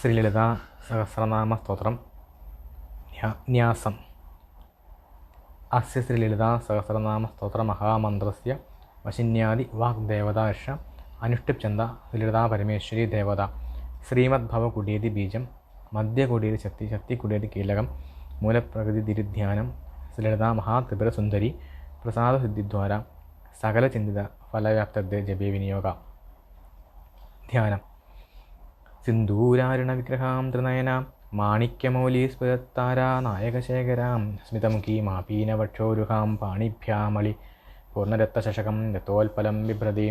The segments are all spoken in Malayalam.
ശ്രീലളിത സഹസ്രനാമ സ്തോത്രം. ന്യാസം. അസ്യ ശ്രീലളിത സഹസ്രനാമ സ്തോത്ര മഹാമന്ത്രസ്യ വശിന്യാദി വാഗ്ദേവതാർഷ അനുഷ്ഠിപ്ചന്ദ ശ്രീലളിതാ പരമേശ്വരി ദേവത. ശ്രീമദ്ഭവ കുടീതി ബീജം മധ്യകുടീതി ശക്തി ശക്തി കുടീതി കീലകം മൂലപ്രകൃതി ദിരുധ്യാനം ശ്രീലളിതാ മഹാത്രിപുരസുന്ദരി പ്രസാദസിദ്ധിദ്വാര സകല ചിന്തിത ഫലവ്യാപ്തദ്യ ജപേ വിനിയോഗ. ധ്യാനം. സിന്ദൂരാരുണവിഗ്രഹാം ത്രിനയനാം മാണിക്യമൗലീസ്ഫുരത്താരാ നായകശേഖരാം സ്മിതമുഖീ മാപീനവക്ഷോരുഹാം പാണിഭ്യാമളി പൂർണരക്തശകം രത്തോൽപലം വിഭ്രതി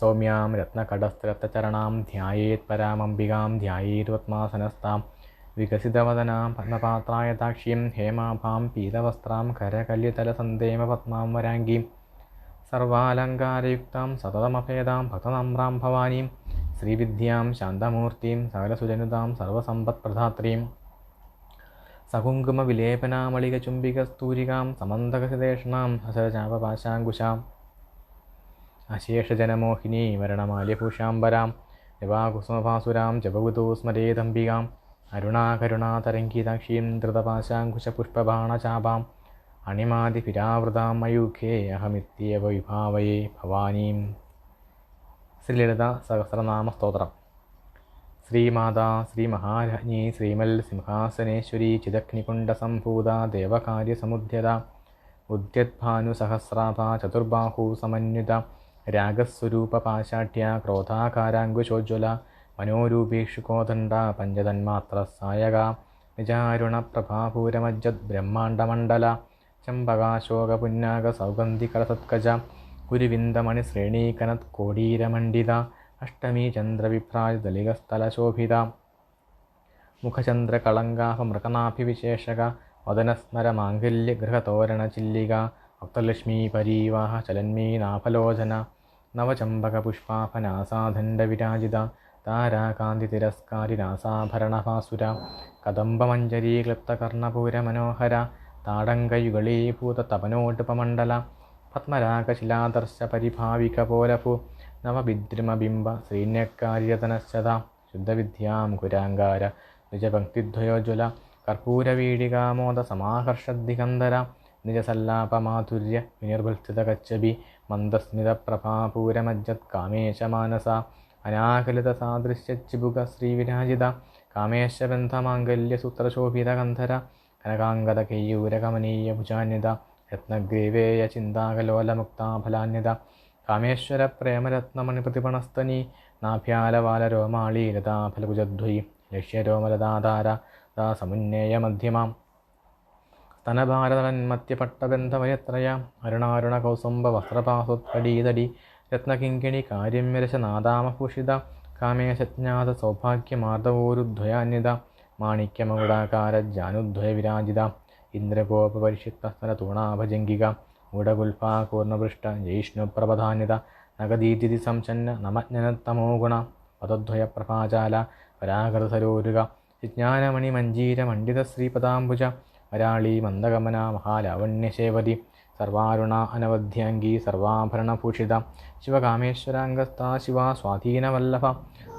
സൗമ്യാം രത്നകടസ്ഥരക്തചരണാം ധ്യായേത് പരാമംബികാം ധ്യായേത്വത്മാസനസ്താം വികസിതവദനാം പത്മപാത്രായതാക്ഷ്യം ഹേമാഭാം പീതവസ്ത്രാം കരകല്യതലസന്ദേമ പത്മാം വരാംഗീം സർവാലങ്കാരയുക്താം സതതമഭേദാം ഭക്തനമ്രാം ഭവാനീം ശ്രീവിദ്യാം ശാന്തമൂർത്തിം സകലസുജനുതാം സർവസമ്പത്പ്രധാത്രീം. സകുങ്കുമവിലേപനാമളികചുംബികസ്തൂരികാം സമന്തകസിതേഷണാം ഹസരചാപപാശാങ്കുശാം അശേഷജനമോഹിനീ മരണമാല്യഭൂഷാംബരാം. ജപാകുസുമഭാസുരാം ജപകുതോ സ്മരേതംബികാം അരുണാകരുണാതരംഗീതാക്ഷീം ധൃതപാശാങ്കുശപുഷ്പബാണചാപാം. അണിമാതിപിരാവൃതാം മയൂഖേ അഹമിത്യവ വിഭാവയേ ഭവാനീം. ശ്രീലളിത സഹസ്രനാമ സ്തോത്രം ശ്രീമാതാ ശ്രീമഹാരാജ്ഞി ശ്രീമൽ സിംഹാസനേശ്വരി ചിദഗ്നികുണ്ഡസംഭൂത ദേവകാര്യസമുദ്യത ഉദ്യദ്ഭാനുസഹസ്രാഭ ചതുർബാഹു സമന്വിത രാഗസ്വരൂപ പാശാഠ്യ ക്രോധാകാരാങ്കുശോജ്വല മനോരൂപീഷുകോദണ്ഡ പഞ്ചതന്മാത്ര സായക നിജാരുണപ്രഭാപൂരമജ്ജത് ബ്രഹ്മാണ്ഡമണ്ഡല ചമ്പകാശോകപുന്നാക സൗഗന്ധികരസത്കജ കുരുവിന്ദമണിശ്രേണീകനത് കോടീരമണ്ഡിത അഷ്ടമീ ചന്ദ്രവിഭ്രാജദലികസ്ഥലശോഭിത മുഖചന്ദ്രകളങ്കാഭമൃഗനാഭിവിശേഷക വദനസ്മരമാംഗല്യഗൃഹതോരണചില്ലിക ഭക്തലക്ഷ്മീ പരീവാഹ ചലന്മീ നവചമ്പകപുഷ്പാഫനാസാദണ്ഡവിരാജിത താരാകാന്തിതിരസ്കാരിനാസാഭരണഭാസുര കദംബമഞ്ജരീക്ലിപ്തകർണപൂരമനോഹര താടങ്കയുഗളീഭൂതതപനോടുപമണ്ഡല പത്മരാഗശിലാദർശ പരിഭാവിക പോലഭു നവബിദ്രുമബിംബ ശ്രീന്യക്കാര്യതനശ്ചത ശുദ്ധവിദ്യാം കുരാങ്കാര നിജഭക്തിദ്വയോജ്വല കർപ്പൂരവീടികാമോദ സമാകർഷദ്ദിഗന്ധര നിജസല്ലാപമാധുര്യ വിനിർഭൽസ്ഥിതകച്ചബി മന്ദസ്മിതപ്രഭാപൂരമജ്ജത് കാമേശമാനസ അനാകലിതസാദൃശ്യച്ചിബുക ശ്രീവിരാജിത കാമേശബന്ധമാംഗല്യസൂത്രശോഭിതഗന്ധര കനകാംഗതകയ്യൂരകമനീയ ഭുജാന്യത രത്നഗ്രീവേയ ചിന്താകലോലമുക്താഫലാന്യത കാമേശ്വര പ്രേമരത്നമണിപ്രതിപണസ്തനി നാഭ്യാലവാലരോമാളി ലതാഫലകുജധ്വയി ലക്ഷ്യരോമലതാധാര ദാ സമുന്നേയ മധ്യമാം സ്തനഭാരതന്മത്യപട്ടബന്ധമയത്രയ അരുണാരുണ കൗസുംബ വസ്ത്രപാസുത്കടീതടി രത്നകിങ്കിണി കാര്യം വിരശനാദാമഭൂഷിത കാമേശജ്ഞാത സൗഭാഗ്യമാർദ്ദവോരുദ്വയാന്യത മാണിക്യമകുടാകാര ജാനുദ്വയ വിരാജിത ഇന്ദ്രഗോപരിഷിക്തസ്തനതൂണാഭജംഗിക മൂഢഗുൽഫാകൂർണപൃഷ്ട ജൈഷ്ണുപ്രപധാന്യത നഗദീതിഥി സംചന്ന നമജ്ഞനത്തമോ ഗുണ പദദ്വയപ്രഭാജാല പരാകൃതസരോരുക വിജ്ഞാനമണി മഞ്ജീര മണ്ഡിത ശ്രീപദാംബുജ വരാളി മന്ദഗമന മഹാലാവണ്യശേവതി സർവാരുണ അനവധ്യാംഗി സർവാഭരണഭൂഷിത ശിവകാമേശ്വരാംഗസ്ഥ ശിവ സ്വാധീനവല്ലഭ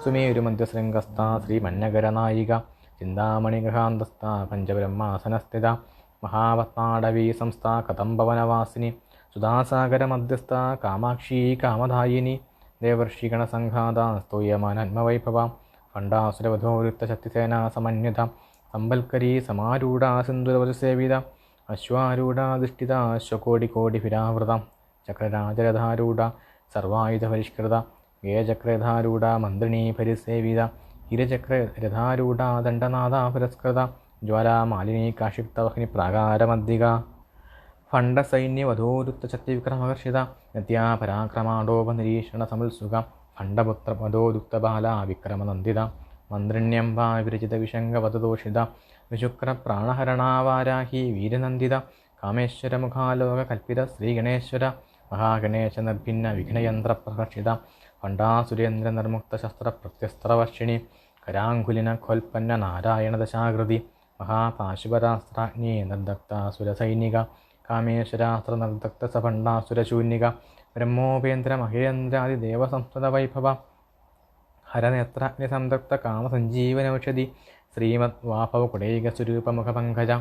സുമേരുമധ്യശൃംഗസ്ഥ ശ്രീമന്നകരനായിക ചിന്താമണിഗൃഹാന്തസ്ഥ പഞ്ചബ്രഹ്മാസനസ്ഥിത മഹാപത്മാടവീ സംസ്ഥ കദംബവനവാസിനി സുധാസാഗരമധ്യസ്ഥ കാമാക്ഷി കാമധായിനി ദേവർഷിഗണസംഘാത സ്തൂയമാനന്മവൈഭവ ഫണ്ടാസുരവധോരുക്തശക്തിസേനാ സമന്യത സമ്പൽക്കരീ സമാരൂഢ സിന്ധുരവസേവിത അശ്വാരൂഢാധിഷ്ഠിത അശ്വകോടികോടിഭിരാവൃത ചക്രരാജരഥാരൂഢ സർവായുധപരിഷ്കൃത ഗേചക്രധാരൂഢ മന്ത്രിണീ പരിസേവിത ഇരചക്രരഥാരൂഢ ദണ്ഡനാഥ പുരസ്കൃത ജ്വാലാമാലിനീ കാക്ഷിപ്തവഹ്നി പ്രാകാരമദ്ദിക ഫണ്ഡസൈന്യവധോരുക്തശക്തിവിക്രമകർഷിത നിത്യാപരാക്രമാടോപനിരീക്ഷണ സമുത്സുക ഫണ്ഡപുത്രപദോദുക്തബാല വിക്രമനന്ദിത മന്ത്രിണ്യംബാ വിരചിത വിശംഗവതദോഷിത വിശുക്രപ്രാണഹരണാവാരാഹി വീരനന്ദിത. കാമേശ്വരമുഖാലോക കൽപ്പിത ശ്രീഗണേശ്വര മഹാഗണേശ നിർഭിന്ന വിഘ്നയന്ത്രപ്രകർഷിത ഫണ്ടാസുരേന്ദ്ര നിർമുക്ത ശസ്ത്ര പ്രത്യസ്ത്രവർഷിണി കരാങ്കുലിന ഖോൽപ്പന്ന നാരായണ ദശാകൃതി മഹാപാശുപരാസ്ത്രാജ്ഞി നിർദക്താസുരസൈനിക കാമേശ്വരാസ്ത്ര നിർദക്ത സഭണ്ഡാസുരശൂന്യക ബ്രഹ്മോപേന്ദ്ര മഹേന്ദ്രാദിദേവസംസ്കൃത വൈഭവ ഹരനേത്രാഗ്നിസംതപ്ത കാമസഞ്ജീവനൌഷധി ശ്രീമദ് വാഭവ കുടൈക സ്വരൂപമുഖപങ്കജ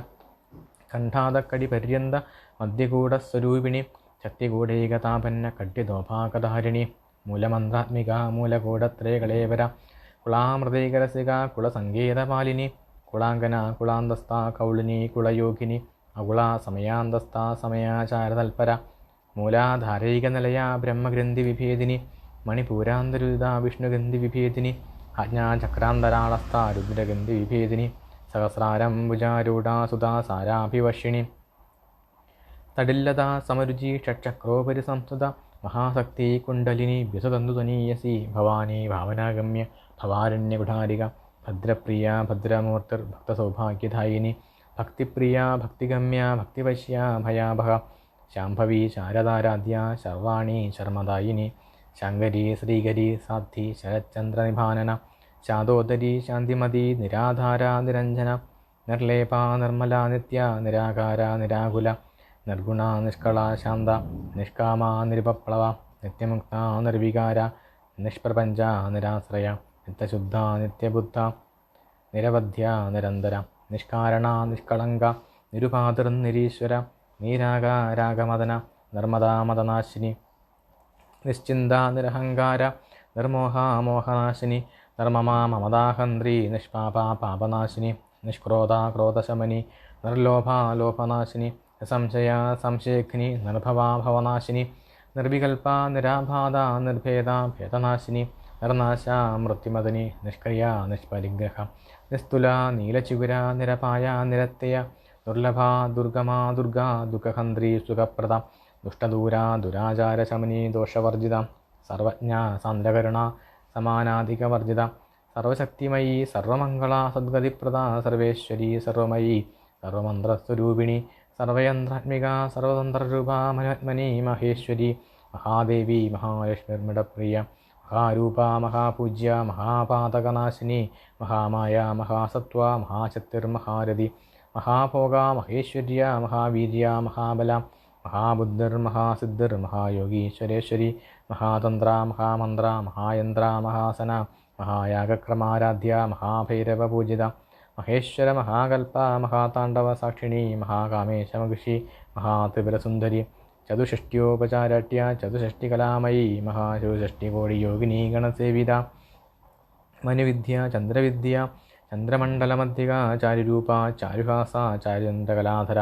കണ്ഠാതക്കടി പര്യന്ത മധ്യകൂടസ്വരൂപിണി ശക്തികൂടൈകതാപന്ന കഡ്യദോഭാകധാരിണി മൂലമന്ത്രാത്മിക മൂലകൂടത്രേകളേവര കുളാമൃതൈകരസിക കുളസങ്കേതപാലിനി കുളാങ്കന കുളാന്തസ്ഥ കൗളിനി കുളയോഗിനി അകുള സമയാന്തസ്ഥ സമയാചാരതൽപര മൂലാധാരൈകനിലയ ബ്രഹ്മഗ്രന്ഥി വിഭേദിനി മണിപൂരാന്തരുത വിഷ്ണുഗന്ധി വിഭേദിനി അജ്ഞാചക്രാന്തരാളസ്ഥ രുദ്രഗന്ധി വിഭേദിനി സഹസ്രാരം ഭുജാരൂഢാ സാരാഭിവഷിണി തടില്ലത സമരുചി ഷക്രോപരി സംസ്തുത മഹാശക്തി കുണ്ടലിനി വ്യസുതന്തുതനീയസി ഭവാനി ഭാവനാഗമ്യ ഭവാരണ്യകുഠാരിക ഭദ്രപ്രിയ ഭദ്രമൂർത്തിർ ഭക്തസൗഭാഗ്യധായിനി ഭക്തിപ്രിയ ഭക്തിഗമ്യ ഭക്തിവശ്യ ഭയാഭക ശാംഭവി ശാരദാരാധ്യ ശർവാണി ശർമ്മദായിനി ശങ്കരി ശ്രീകരി സാധ്വി ശരച്ചന്ദ്രനിഭാനന ശാദോദരി ശാന്തിമതി നിരാധാര നിരഞ്ജന നിർലേപ നിർമ്മല നിത്യ നിരാകാര നിരാകുല നിർഗുണ നിഷ്കള ശാന്ത നിഷ്കാമ നിരുപപ്ലവ നിത്യമുക്ത നിർവികാര നിഷ്പ്രപഞ്ച നിരാശ്രയ നിത്യശുദ്ധ നിത്യബുദ്ധ നിരവധ്യ നിരന്തര നിഷ്കാരണ നിഷ്കളങ്ക നിരുപാതിർ നിരീശ്വര നീരാഗ രാഗമദന നിർമ്മദാമദനാശിനി നിശ്ചിന്ത നിരഹങ്കാര നിർമോഹ മോഹനാശിനി നിർമ്മമാ നിഷ്പാപ പാപനാശിനി നിഷ്ക്രോധ ക്രോധശമനി നിർലോഭ ലോഭനാശിനി നിസംശയ സംശയഘ്നി നിർഭവാ ഭവനാശിനി നിർവികൽപ നിരാബാധ നിർഭേദ ഭേദനാശിനി നിർനാശ മൃത്യുമദനി നിഷ്ക്രിയ നിഷ്പരിഗ്രഹ നിസ്തുല നീലചുകുര നിരപായ നിരത്തയ ദുർലഭ ദുർഗമാ ദുർഗ ദുഃഖഹന്ത്രി സുഖപ്രദ ദുഷ്ടദൂര ദുരാചാരശമനി ദോഷവർജിത സർവജ്ഞ സാന്ദ്രകരുണ സമാനാധികവർജിത സർവശക്തിമയി സർവമംഗള സദ്ഗതിപ്രദ സർവേശ്വരി സർവമയി സർവമന്ത്രസ്വരൂപിണി സർവയന്ത്രാത്മിക സർവതന്ത്രരൂപ മഹാത്മനി മഹേശ്വരി മഹാദേവി മഹാലക്ഷ്മിർമിടപ്രിയ മഹാരൂപ മഹാപൂജ്യ മഹാപാതകനാശിനി മഹാമായ മഹാസത്വ മഹാശക്തിർമഹാരഥി മഹാഭോഗ മഹേശ്വര്യ മഹാവീര്യ മഹാബല മഹാബുദ്ധിർ മഹാസിദ്ധിർ മഹായോഗീശ്വരേശ്വരി മഹാതന്ത്ര മഹാമന്ത്ര മഹായന്ത്ര മഹാസന മഹായാഗക്രമാരാധ്യ മഹാഭൈരവപൂജിത മഹേശ്വര മഹാകൽപ്പ മഹാതാണ്ഡവ സാക്ഷിണി മഹാകാമേശമഘുഷി മഹാത്രിപുരസുന്ദരി ചതുഷ്ട്യോപചാരാട്യ ചതുഷ്ടികലാമയി മഹാചതുഷ്ടികോടിയോഗിനി ഗണസേവിത. മനുവിദ്യ ചന്ദ്രവിദ്യ ചന്ദ്രമണ്ഡലമധ്യക ചാരുരൂപ ചാരുഹാസ ചാരുചന്ദ്രകലാധര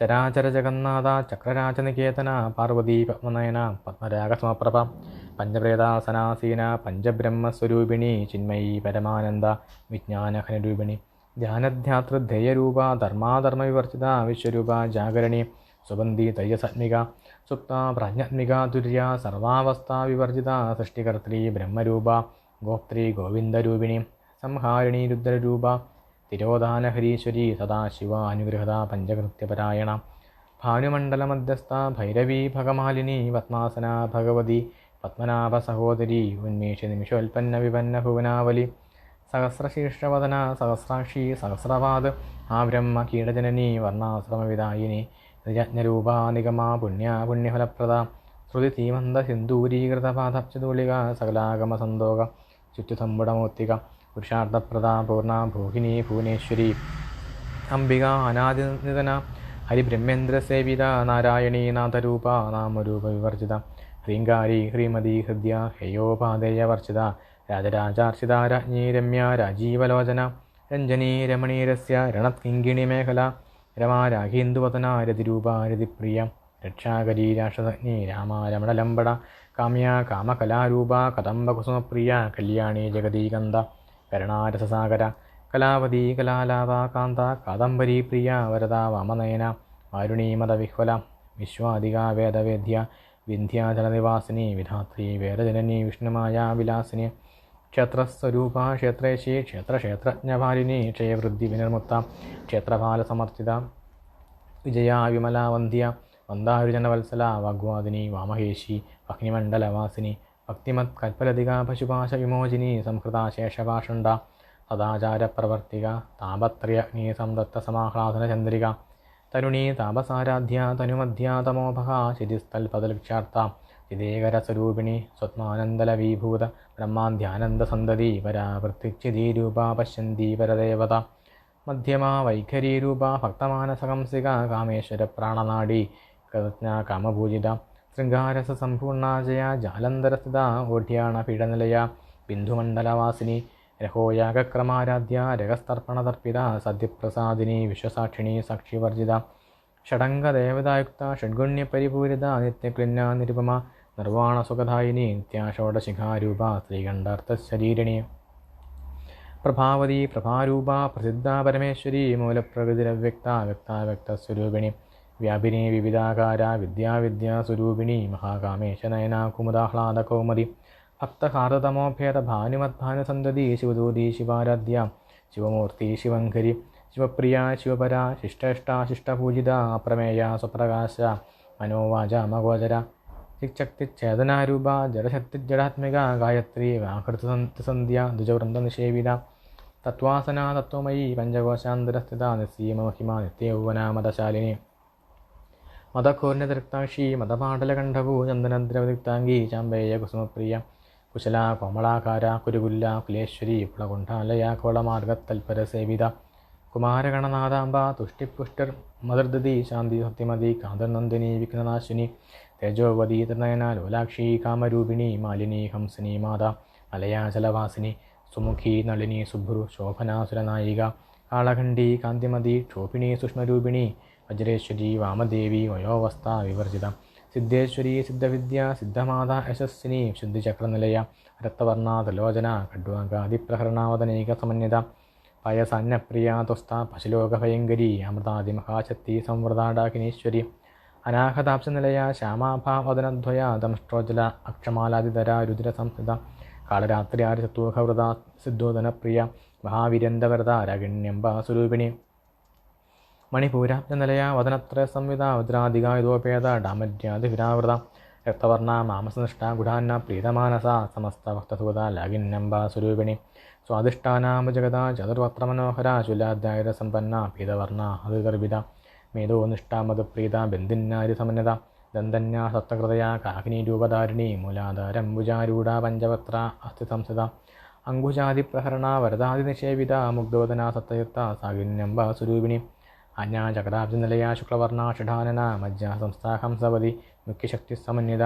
ചരാചര ജഗന്നാഥ ചക്രരാജനികേതന പാർവതീ പത്മനയന പത്മരാഗസമപ്രഭ. പഞ്ചപ്രേതാസനാസീന പഞ്ചബ്രഹ്മസ്വരൂപിണി ചിന്മയി പരമാനന്ദ വിജ്ഞാനഘനരൂപിണി ധ്യാനധ്യാതൃധേയരൂപ ധർമാധർമ്മവിവർജിത വിശ്വരൂപ ജാഗരണി. സുഗന്ധി തൈജസാത്മിക സുപ്ത പ്രാജ്ഞാത്മിക തുര്യ സർവാവസ്ഥാ വിവർജിത സൃഷ്ടികർत्री ബ്രഹ്മരൂപ ഗോപ്ത്രി ഗോവിന്ദരൂപിണി സംഹാരിണി രുദ്രരൂപ തിരോധാനഹരീശ്വരി സദാശിവ അനുഗ്രഹത പഞ്ചകൃത്യപരായണ ഭാനുമണ്ഡലമധ്യസ്ഥ ഭൈരവീ ഭഗമാലിനി പത്മാസന ഭഗവതി പത്മനാഭ സഹോദരി ഉന്മേഷ നിമിഷോൽപ്പന്ന വിപന്ന ഭുവനാവലി സഹസ്രശീർഷവദന സഹസ്രാക്ഷി സഹസ്രവാദ് ആ ബ്രഹ്മ കീടജനനി വർണാശ്രമവിദായിനി നിജജ്ഞരൂപ നിഗമാ പുണ്യ പുണ്യഫലപ്രദ ശ്രുതി പാദപ്ചതുളിക സകലാഗമ സന്തോക ചുറ്റുസമ്പുടമൂർത്തിക പുരുഷാർത്ഥപ്രദ പൂർണ ഭൂഹിനി ഭുവനേശ്വരി. അംബിക അനാദിനിതന ഹരിബ്രഹ്മേന്ദ്രസേവിത നാരായണീ നാഥരൂപ നാമരൂപ വിവർജിത. ഹ്രീങ്കാരി ഹ്രീമതി ഹൃദ്യ ഹേയോപാദേയവർച്ചിത രാജരാജാർച്ചിത രാജ്ഞി രമ്യ രാജീവലോചന. രഞ്ജനീ രമണീരസ്യ രണത്കിങ്കിണി മേഖല. രമാ രാഘേന്ദുവതന രതിരൂപ രതിപ്രിയ രക്ഷാകരീ രാക്ഷസജ്ഞി രാമ രമണലംബട കാമ്യ കാമകലാരൂപ കദംബകുസുമപ്രിയ കല്യാണി ജഗദീകന്ത കരുണാരസസാഗര കലാവതി കലാലാപ കാന്ത കാദംബരീ പ്രിയ വരദ വാമനയന വാരുണീമതവിഹ്വല വിശ്വാധിക വേദവേദ്യ വിന്ധ്യാചലനിവാസിനി വിധാത്രി വേദജനനി വിഷ്ണുമായ വിലാസിനി ക്ഷേത്രസ്വരൂപ ക്ഷേത്രേശി ക്ഷേത്രക്ഷേത്രജ്ഞഭാരിണി ക്ഷയവൃദ്ധി വിനിർമുക്ത ക്ഷേത്രപാലസമർച്ചിത വിജയ വിമല വന്ധ്യ വന്ദാരുജനവത്സല വാഗ്വാദിനി വാമഹേശി അഗ്നിമണ്ഡലവാസിനി ഭക്തിമത് കൽപ്പലതിക പശുപാശ വിമോചിനി സംഹൃത ശേഷഭാഷണ്ട സദാചാരപ്രവർത്തിക താപത്രയഗ്നി സംദത്ത സമാഹ്ലാദന ചന്ദ്രിക തരുണീ താപസാരാധ്യ തനുമധ്യ തമോഭഹ ശിരിസ്ഥൽപദലക്ഷ്യാർത്ഥ ചിതേകരസ്വരൂപിണി സ്വത്മാനന്ദലവീഭൂത ബ്രഹ്മാധ്യാനന്ദസന്തതി പരാവൃത്തിച്ചിതീരൂപ പശ്യന്തി പരദേവത മധ്യമാ വൈഖരീരൂപ ഭക്തമാനസകംസിക കാമേശ്വര പ്രാണനാടി കൃതജ്ഞ കാമപൂജിത ശൃംഗാരസ സമ്പൂർണാജയ ജാലന്തരസ്ഥിത ഓഢ്യാണ പീഡനിലയ ബിന്ദുമണ്ഡലവാസിനി രഹോയാഗക്രമാരാധ്യ രഹസ്തർപ്പണതർപ്പിത സദ്യപ്രസാദിനി വിശ്വസാക്ഷിണി സാക്ഷിവർജിത ഷഡംഗദേവതായുക്ത ഷഡ്ഗുണ്യപരിപൂരിത നിത്യക്ലിന്ന നിരുപമ നിർവാണസുഖദായിനി നിത്യാഷോഡശിഖാരൂപ ശ്രീകണ്ഠാർത്ഥശരീരിണി. പ്രഭാവതി പ്രഭാരൂപ പ്രസിദ്ധ പരമേശ്വരി മൂലപ്രകൃതിരവ്യക്ത വ്യക്താവ്യക്തസ്വരൂപിണി വ്യാപിനി വിവിധാകാര വിദ്യാവിദ്യാസ്വരൂപിണി മഹാകാമേശനയന കുമുദാഹ്ലാദകൗമതി ഭക്തഹാർദതമോഭേദ ഭാനുമദ്ഭാനുസന്തതി ശിവദൂതി ശിവാരാധ്യ. ശിവമൂർത്തി ശിവങ്കരി ശിവപ്രിയ ശിവപര ശിഷ്ടേഷ്ട ശിഷ്ടപൂജിത. അപ്രമേയ സ്വപ്രകാശ. മനോവാച മഗോചര ചിക്ചക്തിച്ഛേദനാരൂപ ജഡശക്തിജടാത്മിക ഗായത്രി വ്യാകൃതസന്ധ്യ ദ്വിജവൃന്ദനിഷേവിത തത്വാസന തത്വമയി പഞ്ചകോശാന്തരസ്ഥിത നിസ്സീമഹിമ നിത്യൗവന മതശാലിനി. മതഘോർണതൃക്താക്ഷി മതപാടലകണ്ഠഭൂ ചന്ദനദ്രവതിക്താംഗി ചാമ്പേയ കുസുമപ്രിയ കുശല കോമളാകാര കുരുകുല്ല കുലേശ്വരി പുളകുണ്ഠാലയ കോളമാർഗത്തൽപരസേവിത കുമാരഗണനാഥാംബ തുഷ്ടിപുഷ്ടിർ മദർദതി ശാന്തി സത്യമതി കാന്തർനന്ദിനി വിഘ്നനാശിനി തേജോവതി ത്രിനയന ലോലാക്ഷി കാമരൂപിണി മാലിനി ഹംസിനി മാത മലയാചലവാസിനി സുമുഖി നളിനി സുഭ്രു ശോഭനാസുരനായിക കാളഖണ്ഡി കാന്തിമതി ക്ഷോഭിണി സുഷ്മരൂപിണി വജ്രേശ്വരി വാമദേവി വയോവസ്ഥ വിവർജിത സിദ്ധേശ്വരി സിദ്ധവിദ്യ സിദ്ധമാത യശസ്വിനി ശുദ്ധിചക്രനിലയ രക്തവർണ ത്രിലോചന ഖഡ്വാകാദിപ്രഹരണാവതനൈക സമന്വിത പയസന്നപ്രിയ തുസ്ത പശുലോകഭയങ്കരി അമൃതാദിമഹാശക്തി സംവൃതാടാകിനീശ്വരി അനാഹതാപ്സനിലയ ശ്യാമാഭാവദനദ്വയ ദംഷ്ട്രോജല അക്ഷമാലാതിതര രുദ്ര സംസ്ഥിത കാളരാത്രിയാരിസത്വഹവൃത സിദ്ധോദനപ്രിയ മഹാവീര്യന്തവരത രാഗിണ്യംബ സ്വരൂപിണി മണിപൂരാബ്ജനിലയ വദനത്രയ സംവിത വജ്രാധികായുധോപേത ഡാമര്യാതിഹിരാവൃത രക്തവർണ മാമസനിഷ്ഠ ഗുഢാന്ന പ്രീതമാനസ സമസ്ത ഭക്തസൂത ലാഗിന്യംബ സ്വരൂപിണി മനോഹര ശുലാധ്യായുധ സമ്പന്ന പീതവർണ ഹൃഗർഭിത മേധോ നിഷ്ഠാമതപ്രീത ബന്ധിന്നാരി സമന്നത. ദന്തന്യാ സപ്തകൃതയ കാഹിനി രൂപധാരിണി. മൂലാധാരംബുജാരൂഢ പഞ്ചപത്ര അസ്ഥി സംസ്ഥിത. അങ്കുശാദിപ്രഹരണ വരദാദിനിഷേവിത മുഗ്ധോദന സത്തയുക്ത സാഗിന്യംബ സ്വരൂപിണി. അന്യാ അജ്ഞാചക്രാബ്ജനിലയ ശുക്ലവർണ ഷഠാനന മജ്ജ സംസ്ഥാ ഹംസവതി മുഖ്യശക്തി സമന്വിത.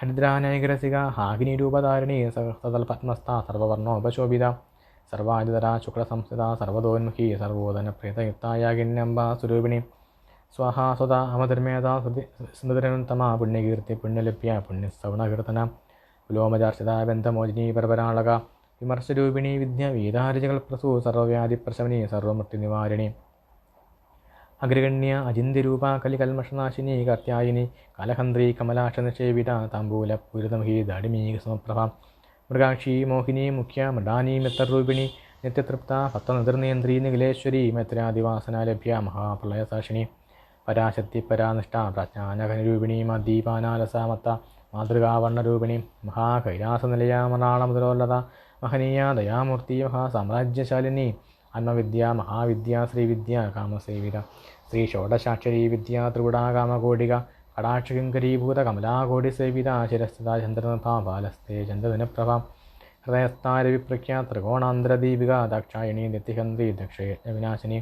ഹരിദ്രാനൈകരസിക ഹാഗിനി രൂപധാരിണി. സഹസ്രതൽപത്മസ്ഥ സർവവർണോപശോഭിത. സർവാജിതര ശുക്ലസംസ്ഥിത സർവതോന്മുഖി. സർവോദന പ്രീതയുക്തായാഗിന്യംബ സ്വരൂപിണി. സ്വാഹാ സ്വത അമധർമ്മേത സുന്ദരന്തമാ പുണ്യകീർത്തി പുണ്യലഭ്യ പുണ്യസവണകീർത്തന വിലോമചാർച്ചിത ബന്ധമോചിനി പരപരാളക വിമർശരൂപിണി വിദ്യ വീതാരുചകൾ പ്രസൂ സർവവ്യാധിപ്രശമനി സർവമൃത്യുനിവാരിണി അഗ്രഗണ്യ അചിന്തിരൂപ കലികൽമഷനാശിനി കർത്യായിനി കലഹന്ത്രി കമലാക്ഷ നിക്ഷേപിത താമ്പൂല പൂരിതമഹി ദാടിമീ സമപ്രഭ. മൃഗാക്ഷി മോഹിനി മുഖ്യ മൃഡാനി മിത്രരൂപിണി നിത്യതൃപ്ത ഭക്തനിർനിയന്ത്രി നിഖിലേശ്വരി മൈത്രാദിവാസനാലഭ്യ മഹാപ്രളയസാക്ഷിണി. പരാശക്തി പരാനിഷ്ഠ പ്രജ്ഞാനഘനരൂപിണി മദ്ദീപാനാലസാമത്ത മാതൃകാവർണരൂപിണി മഹാകൈലാസനിലയ മണാളമുതലോല്ലത മഹനീയ ദയാമൂർത്തി മഹാസാമ്രാജ്യശാലിനി അന്മവിദ്യ മഹാവിദ്യ ശ്രീവിദ്യ കാമസേവിത ശ്രീ ഷോഡശാക്ഷരീ വിദ്യ ത്രിപുടാകാമകോടിക കടാക്ഷകിങ്കരീഭൂത കമലാകോടി സേവിത ശിരസ്ഥിത ചന്ദ്രനഭ ബാലസ്തേ ചന്ദ്രദിനപ്രഭ ഹൃദയസ്ഥാരവിപ്രഖ്യ ത്രികോണാന്തരദീപിക ദാക്ഷായണി നിത്യഹന്ത്രി ദക്ഷയജ്ഞവിനാശിനി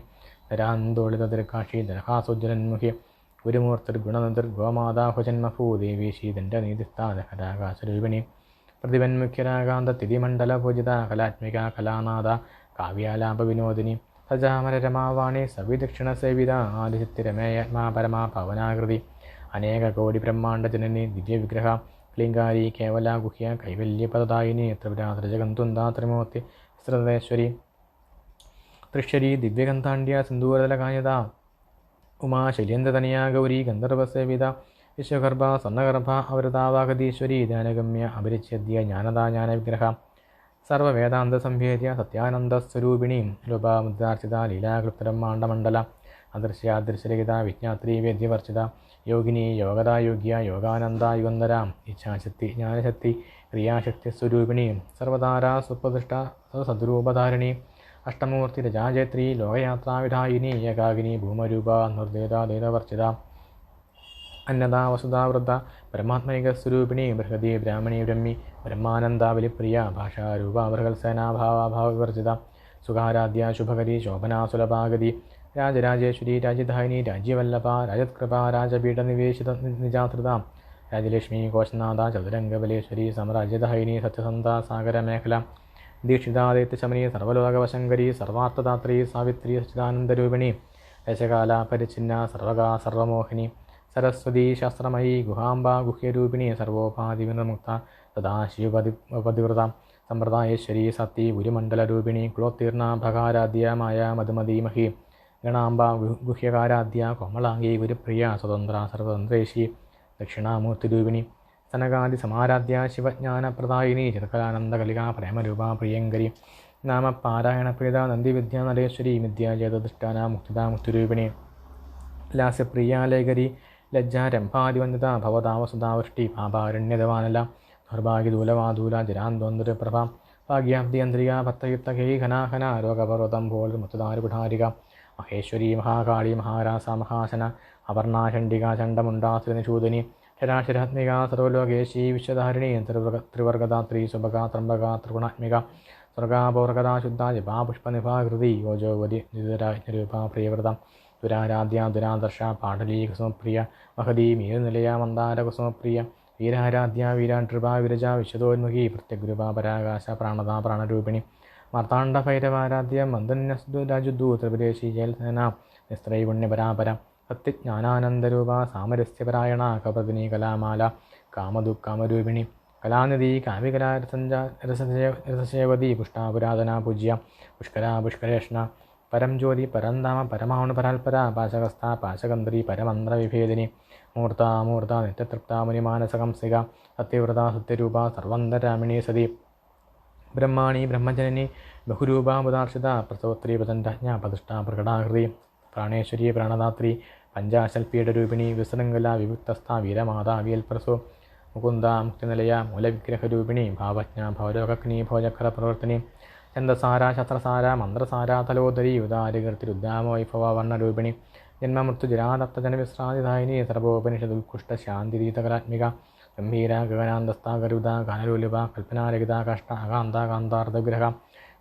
നരാന്തോളിത തിരക്കാക്ഷി ഗുരുമൂർത്തിർ ഗുരുമൂർത്തിർഗുണനിർ ഗോമാതാഹുജന്മഭൂ ദേവീശി നീതിസ്ഥാദഹരാകാശരൂപിണി പ്രതിപന്മുഖ്യരാകാന്ത തിരിമണ്ഡലപൂജിത കലാത്മിക കലാനാഥ കാവ്യാലാപവിനോദിനി സജാമരരമാവാണി സവിദക്ഷിണസേവിത ആദിശക്തിരമേയാത്മാ പരമാ പവനാകൃതി ബ്രഹ്മാണ്ഡ ബ്രഹ്മാണ്ഡജനനി ദിവ്യവിഗ്രഹ. ക്ലിംഗാരി കേവല ഗുഹ്യ കൈവല്യപദായിനി ത്രിപുരാത്രജഗന്തുന്ദാ ത്രിമൂർത്തി ശ്രതേശ്വരി തൃശ്ശരി ദിവ്യഗന്ധാണ്ഡ്യ സിന്ധൂരതലകായത ഉമാ ശൈലേന്ദ്രതനയാ ഗൗരി ഗന്ധർവസേവിത വിശ്വഗർഭ സ്വർണഗർഭ അവരതാവാഗതീശ്വരി ധ്യാനഗമ്യ അപരിച്ഛേദ്യ ജ്ഞാനദാ ജ്ഞാനവിഗ്രഹ. സർവവേദാന്ത സംഭേദ്യ സത്യാനന്ദസ്വരൂപിണീം രൂപാമുദ്രാർച്ചിത ലീലാകൃപ്തബ്രഹ്മാണ്ഡമണ്ഡല അദൃശ്യാദൃശ്യരഹിത വിജ്ഞാത്രി വേദ്യവർച്ചിത യോഗിനി യോഗതാ യോഗ്യ യോഗാനന്ദ യുഗന്ധര ഇച്ഛാശക്തി ജ്ഞാനശക്തി ക്രിയാശക്തി സ്വരൂപിണി സർവതാരാ സ്വപ്രദൃഷ്ട സദ്രൂപധാരിണി അഷ്ടമൂർത്തി രജാജയത്രി ലോകയാത്രാവിധായിനി ഏകാഗിനി ഭൂമരൂപ നിർദ്ദേത ദേവവർച്ചിത അന്നദാ വസുധാവൃത പരമാത്മൈകസ്വരൂപിണി പരമാത്മൈക സ്വരൂപിണി ബൃഹതി ബ്രാഹ്മണി ബ്രഹ്മി ബ്രഹ്മാനന്ദാവലിപ്രിയ ഭാഷാരൂപ ബൃഹത്സേനാഭാവഭാവവിവർജിത സുഖാരാധ്യ ശുഭകരി ശോഭനാ സുലഭാഗതി രാജരാജേശ്വരി രാജധാനി രാജ്യവല്ലഭ രാജത്കൃപ രാജപീഠ നിവേശിത നിജാതൃത രാജലക്ഷ്മി കോശനാഥ ചതുരംഗബലേശ്വരി സമരാജ്യധായിനി സത്യസന്ധ സാഗരമേഖല ദീക്ഷിതാദിത്യശമനി സർവലോകവശങ്കരി സർവാർത്ഥദാത്രി സാവിത്രി സച്ചിദാനന്ദരൂപിണി ദശകാല പരിച്ഛിന്ന സർവകാ സർവമോഹിനി സരസ്വതി ശാസ്ത്രമയി ഗുഹാംബ ഗുഹ്യരൂപിണി സർവോപാധി സർവോപാധിവിമുക്ത സദാശിവപതി ഉപതിവൃത സമ്പ്രദായേശ്വരി സത്തി ഗുരുമണ്ഡലരൂപിണി കുളോത്തീർണ ഭകാരാധ്യമായ മധുമതീമഹി ഗണാംബ ഗുഹ്യകാരാധ്യ കോമളാംഗി ഗുരുപ്രിയ സ്വതന്ത്ര സർവതന്ത്രേശി ദക്ഷിണാമൂർത്തിരൂപിണി സനകാദി സമാരാധ്യ ശിവജ്ഞാനപ്രദായിനി ചിതകലാനന്ദകലികാ പ്രേമരൂപ പ്രിയങ്കരി നാമ പാരായണപ്രീത നന്ദിവിദ്യ നരേശ്വരി വിദ്യാജേതദൃഷ്ടാന മുക്തിദാ മുക്തിരൂപിണി. ലാസ്യപ്രിയാലേഖരി ലജ്ജാരംഭാതിവന്ദിത ഭവതാവസുതാവൃഷ്ടി പാപാരണ്യതവാനല ദൗർഭാഗ്യദൂലവാദൂല ജരാന്തോന്തരപ്രഭ ഭാഗ്യാബ്ദിയന്ത്രിക ഭക്തയുക്തകൈ ഘനാഘന രോഗപർവതം പോൽ മുത്തുദാരുപിഠാരിക മഹേശ്വരി മഹാകാളി മഹാരാസ മഹാശന അപർണാചണ്ഡിക ചണ്ഡമുണ്ടാശ്രിനിഷൂദിനി ശരാശരാത്മിക സർവലോകേശി വിശ്വധാരിണി ത്രിവർഗ ത്രിവർഗദാത്രി സുഭഗ ത്രംബക ത്രിഗുണാത്മിക സ്വർഗാപൗർഗദാ ശുദ്ധ ജപാ പുഷ്പനിഭാകൃതി യോജോവതി നിരൂപ പ്രിയവ്രതം ദുരാരാധ്യ ദുരാദർശ പാടലീ കുസുമപ്രിയ മഹദീ മീരുനിലയ മന്ദാര കുസുമപ്രിയ വീരാരാധ്യ വീരാനൃപ വിരജ വിശ്വതോന്മുഖി പ്രത്യഗ്രൂപ പരാകാശ പ്രാണത പ്രാണരൂപിണി മാർത്താണ്ഡ ഭൈരവാരാധ്യ രാജുദ്ധു ത്രിപുരേശി ജയൽസേന നിസ്ത്രൈപുണ്യപരാപര സത്യജ്ഞാനാനന്ദരൂപ സാമരസ്യപരായണ കപദിനി കലാമാല കാമദുഃഖാമരൂപിണി കലാനിധി കാവ്യകലാരസഞ്ച രസസേവതി പുഷ്ടാപുരാതന പൂജ്യ പുഷ്കര പുഷ്കരേഷ്ണ പരം ജ്യോതി പരന്താമ പരമാണു പരാൽപര പാചകസ്ഥ പാശകന്ത്രി പരമന്ത്രവിഭേദിനി മൂർത്ത മൂർത്ത നിത്യതൃപ്ത മുനിമാനസകംസിക സത്യവ്രത സത്യരൂപ സർവന്തരാമിണി സതി ബ്രഹ്മാണി ബ്രഹ്മജനനി ബഹുരൂപാമുദാർശിത പ്രസവത്രി പതന്റജ്ഞ പ്രതിഷ്ഠ പ്രകടാകൃതി പ്രാണേശ്വരി പ്രാണദാത്രി പഞ്ചാശൽപീഠരൂപിണി വിസൃംഗല വിമുക്തസ്ഥ വീരമാതാ വിയൽപ്രസു മുകുന്ദ മുക്തിനിലയ മൂലവിഗ്രഹരൂപിണി ഭാവജ്ഞ ഭവലോകഗ്നി ഭോജക്ര പ്രവർത്തിനി ചന്ദസാര ശസ്ത്രസാര മന്ത്രസാര തലോദരി ഉദാരികൃതിരുദ്ധാമ വൈഭവ വർണരൂപിണി ജന്മമൃത്യുജരാതപ്തജനവിശ്രാതിദായിനി ശാന്തിരീതകരാത്മിക ഗംഭീര ഗഗനാന്തസ്ഥ ഗരുത ഗാനരൂലിപ കൽപ്പനാരഹിത കഷ്ട അകാന്ത കാന്താർദ്ധഗ്രഹ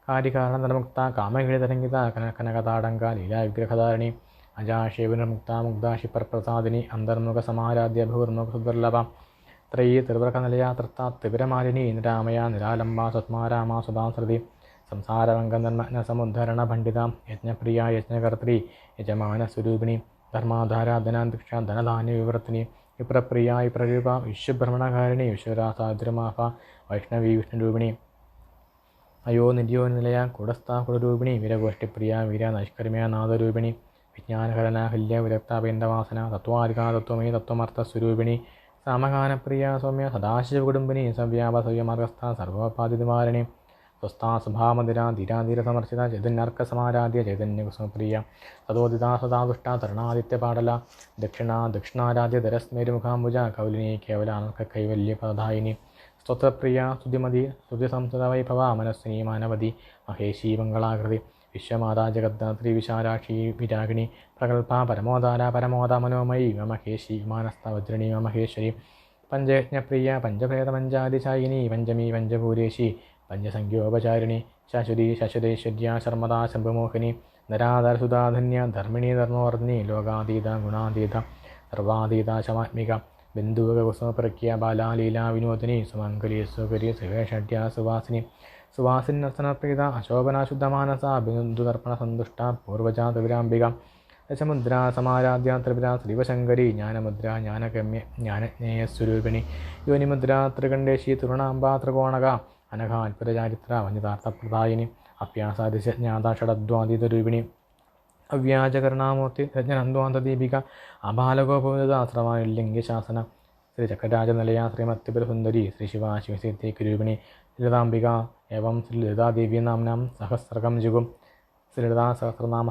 കാര്യകാരണനിർമുക്ത കാമഹിളിതരംഗിത കന കനകതാടങ്ക ലീലാവിഗ്രഹധാരിണി അജാശേവനമുക്ത മുഗ്ധാക്ഷിപ്രസാദിനി അന്തർമുഖ സമാരാധ്യ ഭൂർമുഖ സുദുർലഭ. ത്രയീ ത്രിവൃക്കനിലയ തൃത്താ ത്രിപുരമാലിനി നിരാമയ നിരാലംബ സ്വത്മാരാമ സുധാസൃതി. സംസാരവങ്കന്മഗ്ന സമുദ്ധരണ പണ്ഡിത യജ്ഞപ്രിയ യജ്ഞകർत्री യജമാനസ്വരൂപിണി ധർമാധാരാധനാന്തക്ഷ ധനധാന്യ വിവർത്തിനി. വിപ്രപ്രിയ വിപ്രരൂപ വിശ്വഭ്രമണകാരിണി വിശ്വരാസാദ്രമാഭ വൈഷ്ണവി വിഷ്ണുരൂപിണി. അയോ നിര്യോ നിലയ കുടസ്ഥ കുടരൂപിണി. വീരഗോഷ്ഠിപ്രിയ വീര നൈഷ്കർമ്മ്യ നാദരൂപിണി പിന്തവാസന തത്വാധികാരത്വമേ തത്വമർത്ഥ തത്വമർത്ഥസ്വരൂപിണി സാമഗാനപ്രിയ സൗമ്യ സദാശിവ കുടുംബിനി സവ്യാപ സവ്യമാർഗസ്ഥ സർവപാതിമാരണി സ്വസ്ഥാ സുഭാമതിര ധീരാധീര സമർച്ചിത ചൈതന്യാർക്കസമാരാധ്യ ചൈതന്യകുസുമപ്രിയ സദോദിത സദാദുഷ്ട തരുണാദിത്യപാടല ദക്ഷിണ ദക്ഷിണാരാധ്യ ധരസ്മേരുമുഖാംബുജ കൗലിനി കേവലാനർക്ക കൈവല്യപദായിനി സ്തോത്രപ്രിയ സ്തുതിമതി സ്തുതിസംസ്കൃതവൈഭവ മനസ്സിനി മാനവതി മഹേശി മംഗളാകൃതി വിശ്വമാതാ ജഗദ്ധാത്രി വിശാലാക്ഷി വിരാഗിണി പ്രഗൽഭ പരമോദാര പരമോദ മനോമയി മമഹേശി വിമാനസ്ഥ വജ്രണി മമഹേശ്വരി പഞ്ചയജ്ഞപ്രിയ പഞ്ചഭേദപഞ്ചാതിശായിനി പഞ്ചമി പഞ്ചഭൂരേശി പഞ്ചസംഖ്യോപചാരിണി ശാശ്വതി ശാശ്വതേശ്വര്യ ശർമ്മദാ ശംഭുമോഹിനി നരാധരസുധാധന്യ ധർമ്മിണി ധർമ്മവർദ്ധിനി ലോകാതീത ഗുണാതീത സർവാതീത ശമാത്മിക ബന്ധുവകുസുമപ്രഖ്യ ബാലാലീല വിനോദിനി സുമംഗലി സുകരി സുവേഷഡ്യ സുവാസിനി സുവാസിനർത്തനപ്രീത അശോഭനാശുദ്ധമാനസ അഭിനന്ദുതർപ്പണ സന്തുഷ്ട പൂർവജാതവിരാംബിക ദശമുദ്ര സമാരാധ്യ ത്രിപുര ശ്രീവശങ്കരി ജ്ഞാനമുദ്ര ജ്ഞാനഗമ്യ ജ്ഞാനജ്ഞേയസ്വരൂപിണി യോനിമുദ്ര ത്രികണ്ഠേശി തൃണാംബ ത്രികോണക അനഘ അത്ഭുതചാരിത്ര വനിതാർത്ഥപ്രദായിനി അഭ്യാസാദിശ ജ്ഞാത ഷഡദ്വാദിതരൂപിണി അവ്യാജകരണാമൂർത്തി രജ്ഞനന്ദ്വാന്തദീപിക അബാലഗോപൂരിതാശ്രമാലിംഗശാസന ശ്രീ ചക്രരാജനിലയ ശ്രീമത്തിപുരസുന്ദരി ശ്രീ ശിവ ശിവസീത്യക്കുരൂപിണി ലളിതാംബിക എവം ശ്രീ ലളിതാദേവി നാംനാം സഹസ്രകം ജുഗും ശ്രീ ലളിതാ സഹസ്രനാമ